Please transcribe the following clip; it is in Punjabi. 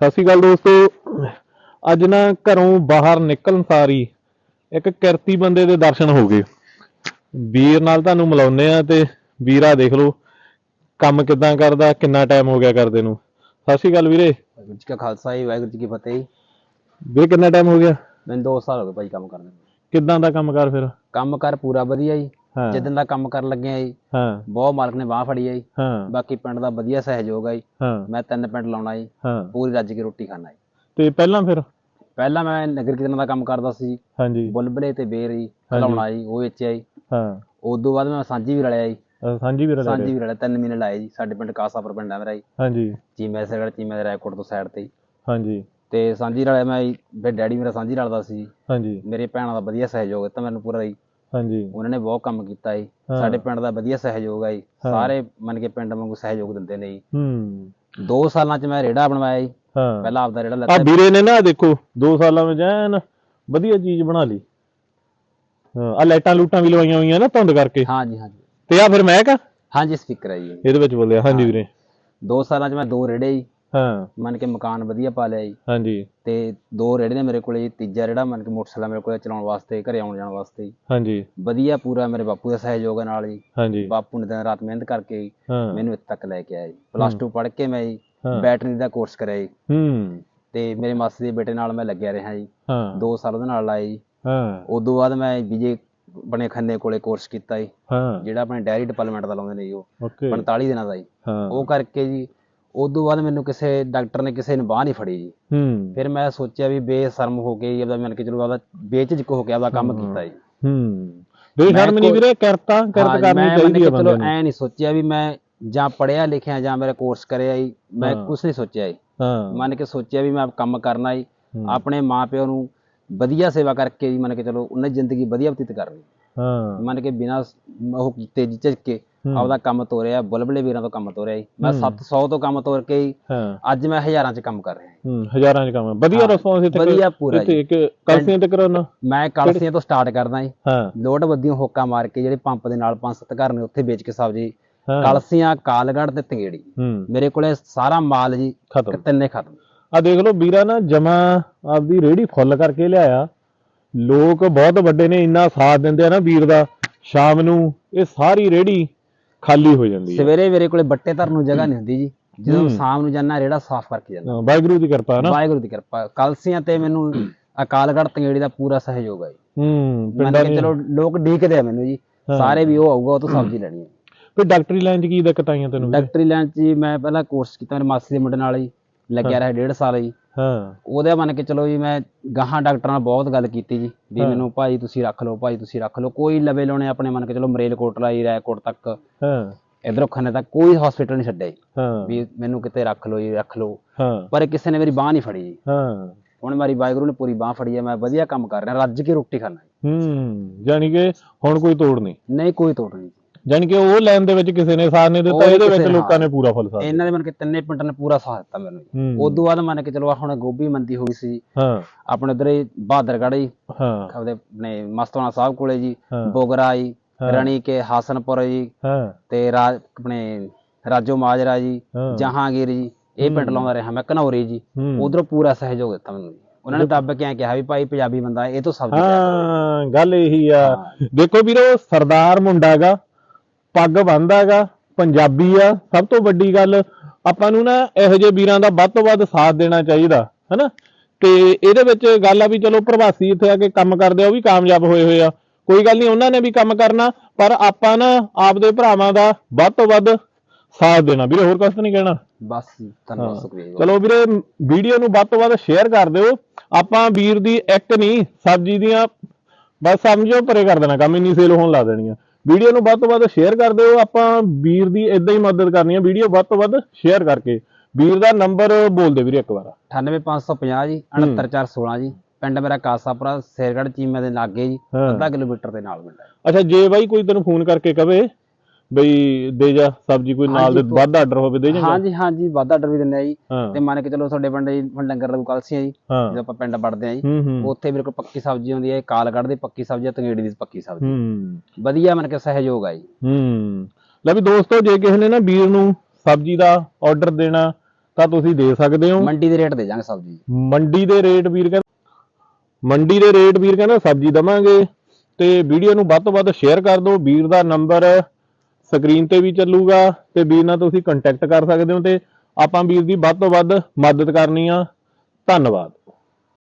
ਸਤਿ ਸ਼੍ਰੀ ਅਕਾਲ ਦੋਸਤੋ। ਅੱਜ ਨਾ ਘਰੋਂ ਬਾਹਰ ਨਿਕਲਣ ਸਾਰੀ ਇੱਕ ਕਿਰਤੀ ਬੰਦੇ ਦੇ ਦਰਸ਼ਨ ਹੋ ਗਏ। ਵੀਰ ਨਾਲ ਤੁਹਾਨੂੰ ਮਿਲਾਉਂਦੇ ਆ ਤੇ ਵੀਰਾ ਦੇਖ ਲਓ ਕੰਮ ਕਿਦਾਂ ਕਰਦਾ ਕਿੰਨਾ ਟਾਈਮ ਹੋ ਗਿਆ ਕਰਦੇ ਨੂੰ। ਸਤਿ ਸ਼੍ਰੀ ਅਕਾਲ ਵੀਰੇ। ਵਾਹਿਗੁਰੂ ਜੀ ਕਾ ਖਾਲਸਾ ਜੀ ਵਾਹਿਗੁਰੂ ਜੀ ਕੀ ਫਤਿਹ। ਜੀ ਵੀਰੇ ਕਿੰਨਾ ਟਾਈਮ ਹੋ ਗਿਆ? ਮੈਨੂੰ 2 ਸਾਲ ਹੋ ਗਏ ਭਾਈ ਕੰਮ ਕਰਦੇ ਨੂੰ। ਕਿਦਾਂ ਦਾ ਕੰਮ ਕਰ ਫਿਰ? ਕੰਮ ਕਰ ਪੂਰਾ ਵਧੀਆ ਜੀ। ਹਾਂ। ਜਿੱਦਣ ਦਾ ਕੰਮ ਕਰਨ ਲੱਗੇ ਆ ਜੀ ਹਾਂ। ਬਹੁਤ ਮਾਲਕ ਨੇ ਬਾਹ ਫੜੀ ਆ ਜੀ। ਹਾਂ। ਬਾਕੀ ਪਿੰਡ ਦਾ ਵਧੀਆ ਸਹਿਯੋਗ ਆ ਜੀ। ਹਾਂ। ਮੈਂ ਤਿੰਨ ਪਿੰਡ ਲਾਉਣਾ ਜੀ। ਹਾਂ। ਪੂਰੀ ਰੱਜ ਕੇ ਰੋਟੀ ਖਾਣਾ ਜੀ। ਤੇ ਪਹਿਲਾਂ ਫਿਰ? ਪਹਿਲਾਂ ਮੈਂ ਨਗਰ ਕੀਰਤਨ ਦਾ ਕੰਮ ਕਰਦਾ ਸੀ ਜੀ। ਹਾਂਜੀ। ਬੁਲਬੁਲੇ ਤੇ ਬੇਰ ਜੀ ਲਾਉਣਾ ਜੀ ਉਹ ਵੇਚਿਆ ਜੀ। ਹਾਂ। ਉਸ ਤੋਂ ਬਾਅਦ ਮੈਂ ਸਾਂਝੀ ਵੀ ਰਲਿਆ ਜੀ। ਸਾਂਝੀ ਵੀਰ ਸਾਂਝੀ ਵੀ ਰਲਿਆ ਤਿੰਨ ਮਹੀਨੇ ਲਾਏ ਜੀ। ਸਾਡੇ ਪਿੰਡ ਕਾਸਾਪੁਰ ਪਿੰਡ ਆ ਮੇਰਾ ਜੀ। ਹਾਂਜੀ। ਚੀਮੇ ਸਰਗੜ ਚੀਮੇ ਦੇ ਰਾਏਕੋਟ ਤੋਂ ਸਾਈਡ ਤੇ। ਹਾਂਜੀ। ਤੇ ਸਾਂਝੀ ਰਲਿਆ ਮੈਂ ਜੀ। ਫਿਰ ਡੈਡੀ ਮੇਰਾ ਸਾਂਝੀ ਰਲਦਾ ਸੀ। ਹਾਂਜੀ। ਮੇਰੇ ਭੈਣਾਂ ਦਾ ਵਧੀਆ ਸਹਿਯੋਗ ਦਿੱਤਾ ਮੈਨੂੰ ਪੂਰਾ ਜੀ। ਹਾਂਜੀ। ਉਹਨਾਂ ਨੇ ਬਹੁਤ ਕੰਮ ਕੀਤਾ ਜੀ। ਸਾਡੇ ਪਿੰਡ ਦਾ ਵਧੀਆ ਸਹਿਯੋਗ ਹੈ ਜੀ। ਸਾਰੇ ਮੰਨ ਕੇ ਪਿੰਡ ਵਾਂਗੂ ਸਹਿਯੋਗ ਦਿੰਦੇ ਨੇ ਜੀ। ਹੂੰ। ਦੋ ਸਾਲਾਂ 'ਚ ਮੈਂ ਰੇੜਾ ਬਣਵਾਇਆ ਜੀ। ਹਾਂ। ਪਹਿਲਾਂ ਆਪਦਾ ਰੇੜਾ ਆ ਲੱਤਾ ਵੀਰੇ ਨੇ ਨਾ ਦੇਖੋ 2 ਸਾਲਾਂ ਵਿੱਚ ਐਨ ਵਧੀਆ ਚੀਜ਼ ਬਣਾ ਲਈ। ਹਾਂ ਆ ਲਾਈਟਾਂ ਲੂਟਾਂ ਵੀ ਲਵਾਈਆਂ ਹੋਈਆਂ ਨਾ ਧੁੰਦ ਕਰਕੇ। ਹਾਂਜੀ ਹਾਂਜੀ ਤੇ ਆ ਫਿਰ ਮੈਂ ਕਾ ਹਾਂਜੀ ਸਪੀਕਰ ਹੈ ਜੀ। ਇਹਦੇ ਵਿੱਚ ਬੋਲਿਆ। ਹਾਂਜੀ ਵੀਰੇ। ਦੋ ਸਾਲਾਂ 'ਚ ਮੈਂ ਦੋ ਰੇੜੇ ਜੀ। ਹਾਂ। ਮੰਨ ਕੇ ਮਕਾਨ ਵਧੀਆ ਪਾ ਲਿਆ ਜੀ। ਹਾਂਜੀ। ਤੇ ਦੋ ਰੇੜੇ ਨੇ ਮੇਰੇ ਕੋਲੇ ਜੀ ਤੀਜਾ ਰੇੜਾ ਮੰਨ ਕੇ ਮੋਟਰਸਾਈਕਲ ਮੇਰੇ ਕੋਲੇ ਚਲਾਉਣ ਵਾਸਤੇ ਘਰੇ ਆਉਣ ਜਾਣ ਵਾਸਤੇ ਜੀ। ਹਾਂਜੀ। ਵਧੀਆ ਪੂਰਾ ਮੇਰੇ ਬਾਪੂ ਦਾ ਸਹਿਯੋਗ ਹੈ ਨਾਲ ਜੀ। ਹਾਂਜੀ। ਬਾਪੂ ਨੇ ਦਿਨ ਰਾਤ ਮਿਹਨਤ ਕਰਕੇ ਜੀ ਹਾਂ। ਮੈਨੂੰ ਇੱਥੇ ਤੱਕ ਲੈ ਕੇ ਆਇਆ ਜੀ। ਪਲੱਸ 2 ਪੜ੍ਹ ਕੇ ਮੈਂ ਜੀ ਹਾਂ। ਬੈਟਰੀ ਦਾ ਕੋਰਸ ਕਰਿਆ ਜੀ। ਹੂੰ। ਤੇ ਮੇਰੇ ਮਾਸੀ ਦੇ ਬੇਟੇ ਨਾਲ ਮੈਂ ਲੱਗਿਆ ਰਿਹਾ ਜੀ। ਹਾਂ। ਦੋ ਸਾਲ ਉਹਦੇ ਨਾਲ ਲਾਏ ਜੀ। ਹਾਂ। ਉਦੋਂ ਬਾਅਦ ਮੈਂ ਵਿਜੇ ਬਣੇ ਖੰਨੇ ਕੋਲੇ ਕੋਰਸ ਕੀਤਾ ਜੀ। ਹਾਂ। ਜਿਹੜਾ ਆਪਣੇ ਡੈਰੀ ਡਿਪਾਰਟਮੈਂਟ ਦਾ ਲਾਉਂਦੇ ਨੇ ਜੀ ਉਹ। ਓਕੇ 45 ਦਿਨਾਂ ਦਾ ਜੀ। ਹਾਂ। ਉਹ ਕਰਕੇ ਜੀ ਉਦੋਂ ਬਾਅਦ ਮੈਨੂੰ ਕਿਸੇ ਡਾਕਟਰ ਨੇ ਕਿਸੇ ਨੇ ਬਾਹ ਨਹੀਂ ਫੜੀ ਜੀ। ਹੂੰ। ਫਿਰ ਮੈਂ ਸੋਚਿਆ ਵੀ ਬੇਸ਼ਰਮ ਹੋ ਕੇ ਜੀ ਆਪਦਾ ਮੰਨ ਕੇ ਚਲੋ ਆਪਦਾ ਬੇਝਿਜਕ ਹੋ ਕੇ ਆਪਦਾ ਕੰਮ ਕੀਤਾ ਜੀ। ਹੂੰ। ਬੇਸ਼ਰਮ ਨਹੀਂ ਵੀਰੇ ਕਰਤਾ ਹਾਂ, ਕਰਤ ਕਰਨੀ ਮੈਂ ਮੰਨ ਚਾਹੀਦੀ ਕੇ ਆ ਚਲੋ ਬੰਦੇ ਨੂੰ। ਐ ਨਹੀਂ ਸੋਚਿਆ ਵੀ ਮੈਂ ਜਾਂ ਪੜਿਆ ਲਿਖਿਆ ਜਾਂ ਮੇਰਾ ਕੋਰਸ ਕਰਿਆ ਜੀ ਮੈਂ। ਕੁਝ ਨਹੀਂ ਸੋਚਿਆ ਜੀ। ਹਾਂ। ਮੰਨ ਕੇ ਸੋਚਿਆ ਵੀ ਮੈਂ ਕੰਮ ਕਰਨਾ ਜੀ। ਆਪਣੇ ਮਾਪਿਆਂ ਨੂੰ ਵਧੀਆ ਸੇਵਾ ਕਰਕੇ ਜੀ ਮੰਨ ਕੇ ਚਲੋ ਉਹਨਾਂ ਦੀ ਜ਼ਿੰਦਗੀ ਵਧੀਆ ਬਤੀਤ ਕਰਨੀ। ਹਾਂ। ਮੰਨ ਕੇ ਬਿਨਾ ਉਹ ਕੀਤੇ ਕੇ ਹੂੰ। ਆਪਦਾ ਕੰਮ ਤੋਰਿਆ ਬੁਲਬੁਲੇ ਵੀਰਾਂ ਤੋਂ ਕੰਮ ਤੋਰਿਆ ਜੀ। ਮੈਂ ਹੂੰ। 700 ਤੋਂ ਕੰਮ ਤੋਰ ਕੇ ਜੀ ਹਾਂ। ਅੱਜ ਮੈਂ ਹਜ਼ਾਰਾਂ 'ਚ ਕੰਮ ਕਰ ਰਿਹਾ ਜੀ। ਹੂੰ ਹਜ਼ਾਰਾਂ ਚ ਕੰਮ। ਵਧੀਆ ਰਿਸਪੌਂਸ ਇੱਥੇ ਵਧੀਆ ਪੂਰਾ ਇੱਥੇ ਇੱਕ ਕਲਸੀਆਂ ਤੇ ਕਰਾਉਣਾ ਮੈਂ ਕਲਸੀਆਂ ਤੋਂ ਸਟਾਰਟ ਕਰਦਾ ਜੀ। ਹਾਂ। ਲੋਡ ਬੱਦੀਆਂ ਹੋਕਾ ਮਾਰ ਕੇ ਜਿਹੜੇ ਪੰਪ ਦੇ ਨਾਲ ਪੰਜ ਸੱਤ ਘਰ ਨੇ ਉੱਥੇ ਵੇਚ ਕੇ ਸਬਜ਼ੀ। ਕਲਸੀਆਂ ਕਾਲਗੜ ਤੇ ਤੰਗੇੜੀ ਮੇਰੇ ਕੋਲੇ ਸਾਰਾ ਮਾਲ ਜੀ ਖਤਮ। ਤਿੰਨੇ ਖਤਮ। ਆ ਦੇਖ ਲਓ ਵੀਰਾ ਨਾ ਜਮਾ ਆਪਦੀ ਰੇੜੀ ਫੁੱਲ ਕਰਕੇ ਲਿਆਇਆ। ਲੋਕ ਬਹੁਤ ਵੱਡੇ ਨੇ ਇੰਨਾ ਸਾਥ ਦਿੰਦੇ ਆ ਨਾ ਵੀਰ ਦਾ। ਸ਼ਾਮ ਨੂੰ ਇਹ ਸਾਰੀ ਰੇੜੀ ਖਾਲੀ ਹੋ ਜਾਂਦੀ ਹੈ। ਸਵੇਰੇ ਮੇਰੇ ਕੋਲੇ ਬੱਟੇ ਧਰਨ ਨੂੰ ਜਗ੍ਹਾ ਨਹੀਂ ਹੁੰਦੀ ਜੀ। ਜਦੋਂ। ਸ਼ਾਮ ਨੂੰ ਜਾਂਦਾ ਰੇੜਾ ਸਾਫ਼ ਕਰਕੇ ਜਾਂਦਾ। ਹਾਂ, ਵਾਹਿਗੁਰੂ ਦੀ ਕਿਰਪਾ ਹੈ ਨਾ। ਵਾਹਿਗੁਰੂ ਦੀ ਕਿਰਪਾ। ਕਲਸੀਆਂ ਤੇ ਮੈਨੂੰ ਅਕਾਲਗੜ ਤੰਗੇੜੀ ਦਾ ਪੂਰਾ ਸਹਿਯੋਗ ਹੈ ਜੀ। ਹੂੰ ਮੰਨ ਪਿੰਡਾਂ ਕੇ ਦੀ ਚਲੋ ਲੋਕ ਢੀਕਦੇ ਆ ਮੈਨੂੰ ਜੀ। ਸਾਰੇ ਵੀ ਉਹ ਆਊਗਾ ਉਹ ਤੋਂ ਸਬਜ਼ੀ ਲੈਣੀ ਹੈ ਫਿਰ ਡਾਕਟਰੀ ਲਾਈਨ 'ਚ ਕੀ ਦਿੱਕਤ ਆਈਆਂ ਤੈਨੂੰ? ਡਾਕਟਰੀ ਲਾਈਨ 'ਚ ਜੀ ਮੈਂ ਪਹਿਲਾਂ ਕੋਰਸ ਕੀਤਾ ਮੇਰੇ ਮਾਸੀ ਦੇ ਮੁੰਡੇ ਨਾਲ ਜੀ। ਲੱਗਿਆ ਰਿਹਾ ਡੇਢ ਸਾਲ ਜੀ। ਹਾਂ। ਉਹਦੇ ਮੰਨ ਕੇ ਚਲੋ ਜੀ ਮੈਂ ਗਾਹਾਂ ਡਾਕਟਰਾਂ ਨਾਲ ਬਹੁਤ ਗੱਲ ਕੀਤੀ ਜੀ ਵੀ। ਮੈਨੂੰ ਭਾਈ ਤੁਸੀਂ ਰੱਖ ਲਓ ਭਾਈ ਤੁਸੀਂ ਰੱਖ ਲਓ ਕੋਈ ਲਵੇ ਲਾਉਣੇ ਆਪਣੇ ਮੰਨ ਕੇ ਚਲੋ ਮਰੇਲਕੋਟਲਾ ਜੀ ਰਾਏਕੋਟ ਤੱਕ। ਹਾਂ। ਇਧਰੋਂ ਖੰਨੇ ਤੱਕ ਕੋਈ ਹਸਪੀਟਲ ਨਹੀਂ ਛੱਡਿਆ ਜੀ। ਹਾਂ। ਵੀ ਮੈਨੂੰ ਕਿਤੇ ਰੱਖ ਲਓ ਜੀ ਰੱਖ ਲਓ। ਹਾਂ। ਪਰ ਕਿਸੇ ਨੇ ਮੇਰੀ ਬਾਹ ਨਹੀਂ ਫੜੀ ਜੀ। ਹਾਂ। ਹੁਣ ਮੇਰੀ ਵਾਹਿਗੁਰੂ ਨੇ ਪੂਰੀ ਬਾਹ ਫੜੀ ਹੈ ਮੈਂ ਵਧੀਆ ਕੰਮ ਕਰ ਰਿਹਾ ਰੱਜ ਕੇ ਰੋਟੀ ਖਾਣਾ ਹੂੰ। ਜਾਨੀ ਕਿ ਹੁਣ ਕੋਈ ਤੋੜ ਨਹੀਂ? ਨਹੀਂ ਕੋਈ ਤੋੜ ਨਹੀਂ ਜਾਨੀ ਕਿ ਉਹ ਲਾਈਨ ਦੇ ਵਿੱਚ ਕਿਸੇ ਨੇ ਸਾਥ ਨਹੀਂ ਦਿੱਤਾ ਉਹ ਇਹਦੇ ਵਿੱਚ ਕਿਸੇ- ਲੋਕਾਂ ਨੇ ਪੂਰਾ ਫੁੱਲ ਸਾਥ ਇਹਨਾਂ ਦੇ ਮੰਨ ਕੇ ਤਿੰਨੇ ਪਿੰਡਾਂ ਨੇ ਪੂਰਾ ਸਾਥ ਦਿੱਤਾ ਮੈਨੂੰ ਜੀ ਹੂੰ ਉਦੋਂ ਬਾਅਦ ਮੰਨ ਕੇ ਚਲੋ ਆਹ ਹੁਣ ਗੋਭੀ ਮੰਦੀ ਹੋ ਗਈ ਸੀ ਹਾਂ ਆਪਣੇ ਉਧਰ ਬਹਾਦਰਗੜ੍ਹ ਜੀ ਹਾਂ ਆਪਦੇ ਆਪਣੇ ਮਸਤਵਾਣਾ ਸਾਹਿਬ ਕੋਲੇ ਜੀ ਹਾਂ। ਬੋਗਰਾ ਜੀ ਹਾਂ। ਰਣੀ ਕੇ ਹਾਸਨਪੁਰ ਜੀ ਹਾਂ ਤੇ ਰਾਜ ਆਪਣੇ ਰਾਜੋ ਮਾਜਰਾ ਜੀ ਹਾਂ। ਜਹਾਂਗੀਰ ਜੀ ਇਹ ਪਿੰਡ ਲਾਉਂਦਾ ਰਿਹਾ ਮੈਂ ਘਨੌਰੀ ਜੀ ਹੂੰ। ਉਧਰੋਂ ਪੂਰਾ ਸਹਿਯੋਗ ਦਿੱਤਾ ਮੈਨੂੰ ਜੀ। ਉਹਨਾਂ ਨੇ ਦੱਬ ਕੇ ਐਂ ਕਿਹਾ ਵੀ ਭਾਈ ਪੰਜਾਬੀ ਬੰਦਾ ਇਹ ਤੋਂ ਕਰੋ। ਹਾਂ ਗੱਲ ਇਹੀ ਆ ਹਾਂ। ਦੇਖੋ ਵੀਰੋ ਸਰਦਾਰ ਮੁੰਡਾਗਾ ਪੱਗ ਬੰਨਦਾਗਾ ਪੰਜਾਬੀ ਆ ਸਭ ਤੋਂ ਵੱਡੀ ਗੱਲ ਆਪਾਂ ਨੂੰ ਨਾ ਇਹੋ ਜਿਹੇ ਵੀਰਾਂ ਦਾ ਵੱਧ ਤੋਂ ਵੱਧ ਸਾਥ ਦੇਣਾ ਚਾਹੀਦਾ ਹਨਾ? ਤੇ ਇਹਦੇ ਵਿੱਚ ਗੱਲ ਆ ਵੀ ਚਲੋ ਪ੍ਰਵਾਸੀ ਇੱਥੇ ਆ ਕੇ ਕੰਮ ਕਰਦੇ ਆ ਉਹ ਵੀ ਕਾਮਯਾਬ ਹੋਏ ਹੋਏ ਆ। ਕੋਈ ਗੱਲ ਨਹੀਂ ਉਹਨਾਂ ਨੇ ਵੀ ਕੰਮ ਕਰਨਾ ਪਰ ਆਪਾਂ ਨਾ ਆਪਦੇ ਭਰਾਵਾਂ ਦਾ ਵੱਧ ਤੋਂ ਵੱਧ ਸਾਥ ਦੇਣਾ। ਵੀਰੇ ਹੋਰ ਕੁਝ ਨਹੀਂ ਕਹਿਣਾ? ਬਸ ਧੰਨਵਾਦ ਸ਼ੁਕਰੀਆ ਚਲੋ ਵੀਰੇ ਵੀਡੀਓ ਨੂੰ ਵੱਧ ਤੋਂ ਵੱਧ ਸ਼ੇਅਰ ਕਰ ਦਿਓ। ਆਪਾਂ ਵੀਰ ਦੀ ਇੱਕ ਨਹੀਂ ਸਬਜ਼ੀ ਦੀਆਂ ਬਸ ਸਮਝੋ ਪਰੇ ਕਰ ਦੇਣਾ ਕੰਮ ਇੰਨੀ ਸੇਲ ਹੋਣ ਲਾ ਦੇਣੀ ਆ। ਵੀਡੀਓ ਨੂੰ ਵੱਧ ਤੋਂ ਵੱਧ ਸ਼ੇਅਰ ਕਰ ਦਿਓ। ਆਪਾਂ ਵੀਰ ਦੀ ਇਦਾਂ ਹੀ ਮਦਦ ਕਰਨੀ ਆ। ਵੀਡੀਓ ਵੱਧ ਤੋਂ ਵੱਧ ਸ਼ੇਅਰ ਕਰਕੇ। ਵੀਰ ਦਾ ਨੰਬਰ ਬੋਲ ਦੇ ਵੀਰੇ ਇੱਕ ਵਾਰ। 98550 ਜੀ 69416 ਜੀ। ਪਿੰਡ ਮੇਰਾ ਕਾਸਾਪੁਰਾ ਸ਼ੇਰਗੜ੍ਹ ਚੀਮੇ ਦੇ ਲਾਗੇ ਜੀ। ਹਾਂ। ਅੱਧਾ ਕਿਲੋਮੀਟਰ ਦੇ ਨਾਲ ਪਿੰਡ ਹੈ। ਅੱਛਾ ਜੇ ਬਾਈ ਕੋਈ ਤੈਨੂੰ ਫੋਨ ਕਰਕੇ ਕਵੇ ਬਈ ਦੇ ਜਾ ਸਬਜ਼ੀ ਕੋਈ ਨਾਲ ਦੇ ਵੱਧ ਆਰਡਰ ਹੋਵੇ ਦੇ ਜਾਏਗਾ ਹਾਂਜੀ ਹਾਂਜੀ ਵਾਧਾ ਆਰਡਰ ਵੀ ਦਿੰਦੇ ਆ ਜੀ। ਤੇ ਮੰਨ ਕੇ ਚਲੋ ਤੁਹਾਡੇ ਪਿੰਡ ਜੀ ਹੁਣ ਲੰਗਰ ਲੱਗੂ ਕਲਸੀਆਂ ਜੀ ਹਾਂ। ਜਦੋਂ ਆਪਾਂ ਪਿੰਡ ਵੜਦੇ ਆ ਜੀ ਉੱਥੇ ਮੇਰੇ ਕੋਲ ਪੱਕੀ ਸਬਜ਼ੀ ਆਉਂਦੀ ਹੈ ਕਾਲਗੜ੍ਹ ਦੀ ਪੱਕੀ ਸਬਜ਼ੀ ਤੰਗੇੜੀ ਦੀ ਪੱਕੀ ਸਬਜ਼ੀ। ਹੂੰ। ਵਧੀਆ ਮੰਨ ਕੇ ਸਹਿਯੋਗ ਆ ਜੀ। ਹੂੰ। ਲੈ ਵੀ ਦੋਸਤੋ ਜੇ ਕਿਸੇ ਨੇ ਨਾ ਵੀਰ ਨੂੰ ਸਬਜ਼ੀ ਦਾ ਆਰਡਰ ਦੇਣਾ ਤਾਂ ਤੁਸੀਂ ਦੇ ਸਕਦੇ ਹੋ। ਮੰਡੀ ਦੇ ਰੇਟ ਦੇ ਜਾਾਂਗੇ ਸਬਜ਼ੀ ਮੰਡੀ ਦੇ ਰੇਟ ਵੀਰ ਕਹਿੰਦਾ ਮੰਡੀ ਦੇ ਰੇਟ ਵੀਰ ਕਹਿੰਦਾ ਸਬਜ਼ੀ ਦਵਾਂਗੇ। ਤੇ ਵੀਡੀਓ ਨੂੰ ਵੱਧ ਤੋਂ ਵੱਧ ਸ਼ੇਅਰ ਕਰ ਦਿਓ। ਵੀਰ ਦਾ ਨੰਬਰ ਸਕਰੀਨ ਤੇ ਵੀ ਚੱਲੂਗਾ ਤੇ ਵੀਰ ਨਾਲ ਤੁਸੀਂ ਕੰਟੈਕਟ ਕਰ ਸਕਦੇ ਹੋ ਤੇ ਆਪਾਂ ਵੀਰ ਦੀ ਵੱਧ ਤੋਂ ਵੱਧ ਮਦਦ ਕਰਨੀ ਆ। ਧੰਨਵਾਦ।